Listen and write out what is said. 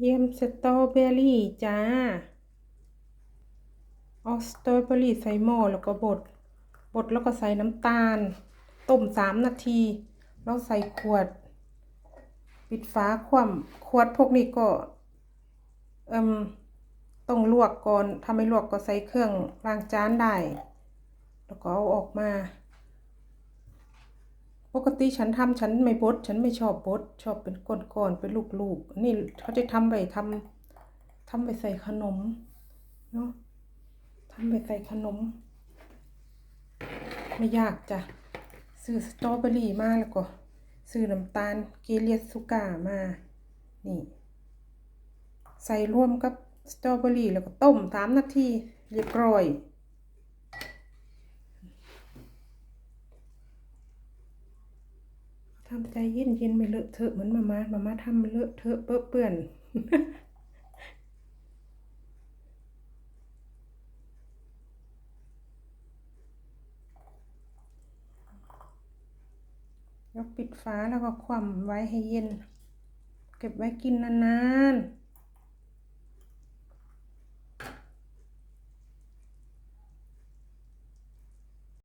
เยี่ยมสตรอเบอรี่จ้าเอสตรอเบอรี่ใส่หม้อแล้วก็บด บดแล้วก็ใส่น้ำตาล ต้มสามนาที แล้วใส่ขวด ปิดฝาคว่ำขวดพวกนี้ก็เอิ่มต้องลวกก่อน ถ้าไม่ลวกก็ใส่เครื่องล้างจานได้ แล้วก็เอาออกมา ปกติฉันทำฉันไม่บดฉันไม่ชอบบดชอบเป็นก้อนๆเป็นลูกๆนี่เขาจะทำไปทำทำไปใส่ขนมเนาะทำไปใส่ขนม ไม่ยากจ้ะซื้อสตรอเบอรี่มาแล้วก็ซื้อน้ำตาลเกเลียสุก้ามา นี่ ใส่ร่วมกับสตรอเบอรี่แล้วก็ต้มสามนาทีเรียบร้อย ทำใจเย็นเย็นไม่เลอะเทอะเหมือนมามามามาทำเลอะเทอะเปื้อเปื้อนแล้วปิดฝาแล้วก็คว่ำไว้ให้เย็น เก็บไว้กินนานๆ